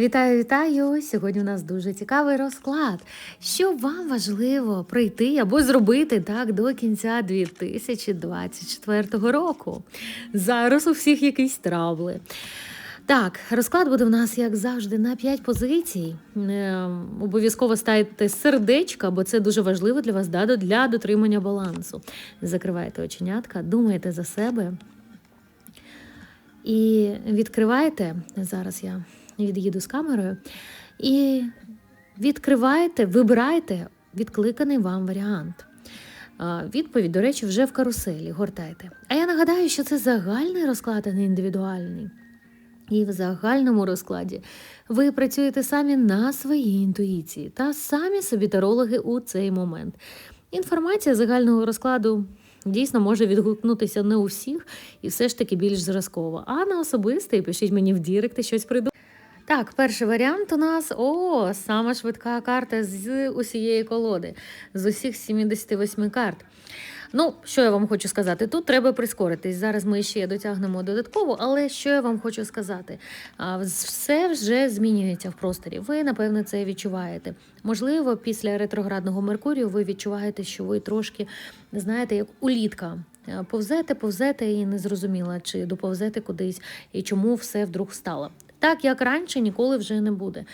Вітаю, вітаю! Сьогодні у нас дуже цікавий розклад. Що вам важливо пройти або зробити так до кінця 2024 року? Зараз у всіх якісь травли. Так, розклад буде в нас, як завжди, на 5 позицій. Е, обов'язково ставте сердечка, бо це дуже важливо для вас да, для дотримання балансу. Закривайте оченятка, думайте за себе. І відкривайте, зараз я від'їду з камерою, і відкривайте, вибирайте відкликаний вам варіант. Відповідь, до речі, вже в каруселі. Гортайте. А я нагадаю, що це загальний розклад, а не індивідуальний. І в загальному розкладі ви працюєте самі на своїй інтуїції та самі собі тарологи у цей момент. Інформація загального розкладу дійсно може відгукнутися не у всіх і все ж таки більш зразково. А на особистий пишіть мені в діректи щось придумати. Так, перший варіант у нас о, сама швидка карта з усієї колоди, з усіх 78 карт. Ну, що я вам хочу сказати? Тут треба прискоритись. Зараз ми ще дотягнемо додатково, але що я вам хочу сказати? Все вже змінюється в просторі. Ви, напевно, це відчуваєте. Можливо, після ретроградного Меркурію ви відчуваєте, що ви трошки, знаєте, як улітка. Повзете, повзете і не зрозуміла, чи доповзете кудись і чому все вдруг стало. Так, як раніше, ніколи вже не буде.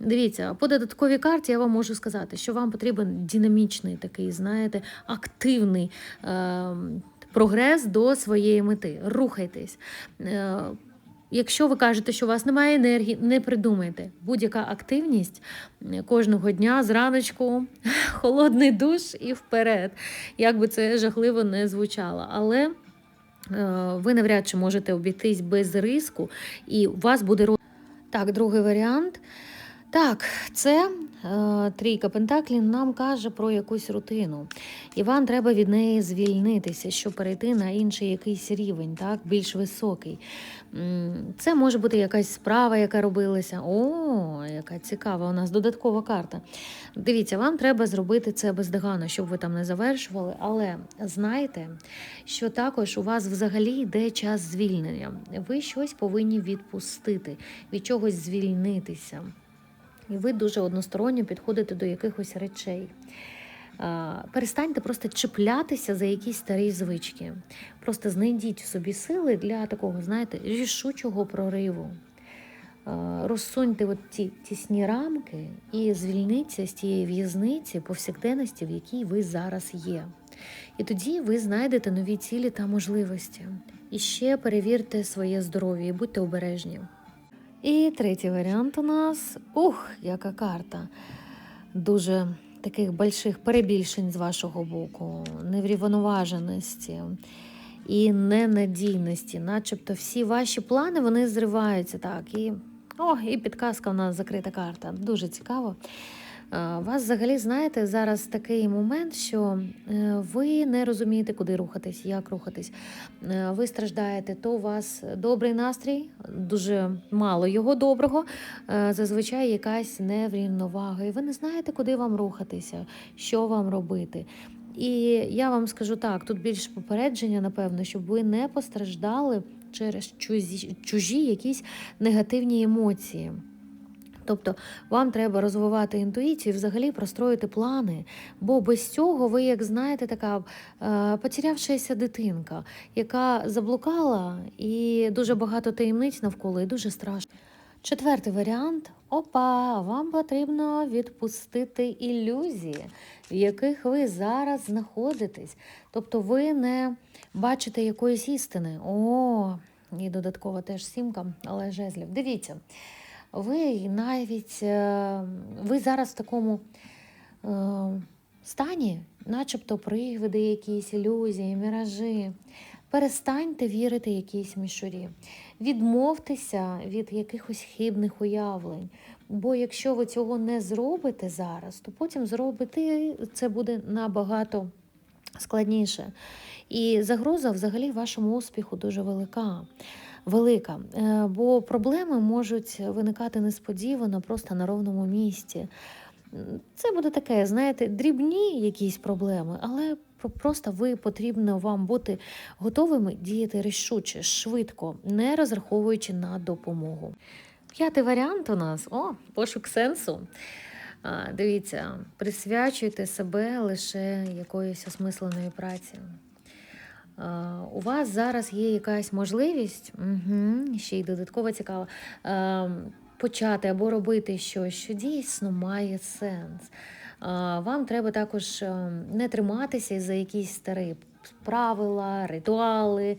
Дивіться, по додатковій карті я вам можу сказати, що вам потрібен динамічний такий, знаєте, активний е- прогрес до своєї мети. Рухайтесь. Е- Якщо ви кажете, що у вас немає енергії, не придумайте. Будь-яка активність кожного дня зраночку, холодний душ і вперед. Як би це жахливо не звучало. Але ви навряд чи можете обійтись без риску, і у вас буде Так, другий варіант. Так, це е, трійка Пентаклів нам каже про якусь рутину. І вам треба від неї звільнитися, щоб перейти на інший якийсь рівень, так, більш високий. Це може бути якась справа, яка робилася. О, яка цікава, у нас додаткова карта. Дивіться, вам треба зробити це бездоганно, щоб ви там не завершували. Але знайте, що також у вас взагалі йде час звільнення. Ви щось повинні відпустити, від чогось звільнитися. І ви дуже односторонньо підходите до якихось речей. Перестаньте просто чіплятися за якісь старі звички. Просто знайдіть собі сили для такого, знаєте, рішучого прориву. Розсуньте от ті тісні рамки і звільніться з тієї в'язниці повсякденності, в якій ви зараз є. І тоді ви знайдете нові цілі та можливості. І ще перевірте своє здоров'я і будьте обережні. І третій варіант у нас ух, яка карта. Дуже таких больших перебільшень з вашого боку, неврівноваженості і ненадійності, начебто всі ваші плани вони зриваються. так. І о, і підказка у нас закрита карта. Дуже цікаво. У вас взагалі, знаєте, зараз такий момент, що е, ви не розумієте, куди рухатись, як рухатись. Е, ви страждаєте, то у вас добрий настрій, дуже мало його доброго, е, зазвичай якась неврівновага. І ви не знаєте, куди вам рухатися, що вам робити. І я вам скажу так: тут більше попередження, напевно, щоб ви не постраждали через чужі, чужі якісь негативні емоції. Тобто вам треба розвивати інтуїцію взагалі простроїти плани. Бо без цього ви, як знаєте, така е, потерявшася дитинка, яка заблукала і дуже багато таємниць навколо, і дуже страшно. Четвертий варіант опа, вам потрібно відпустити ілюзії, в яких ви зараз знаходитесь. Тобто ви не бачите якоїсь істини. О, і додатково теж сімка, але жезлів. Дивіться ви навіть е, ви зараз в такому е, стані, начебто привиди, якісь ілюзії, міражі. Перестаньте вірити якійсь мішурі, відмовтеся від якихось хибних уявлень. Бо якщо ви цього не зробите зараз, то потім зробити це буде набагато складніше. І загроза взагалі вашому успіху дуже велика велика, е, бо проблеми можуть виникати несподівано, просто на ровному місці. Це буде таке, знаєте, дрібні якісь проблеми, але просто ви потрібно вам бути готовими діяти рішуче, швидко, не розраховуючи на допомогу. П'ятий варіант у нас о, пошук сенсу. Дивіться, присвячуйте себе лише якоїсь осмисленої праці. У вас зараз є якась можливість, угу, ще й додатково цікаво, почати або робити щось, що дійсно має сенс. Вам треба також е, не триматися за якісь старі правила, ритуали,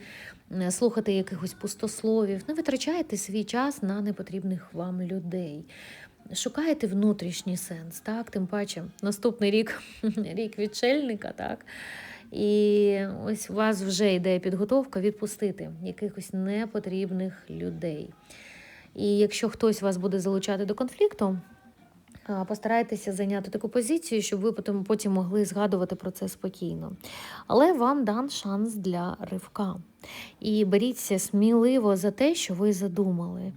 е, слухати якихось пустословів. Не витрачайте свій час на непотрібних вам людей. Шукайте внутрішній сенс, так? Тим паче, наступний рік рік відшельника, так? І ось у вас вже йде підготовка відпустити якихось непотрібних людей. І якщо хтось вас буде залучати до конфлікту, постарайтеся зайняти таку позицію, щоб ви потім, потім могли згадувати про це спокійно. Але вам дан шанс для ривка. І беріться сміливо за те, що ви задумали.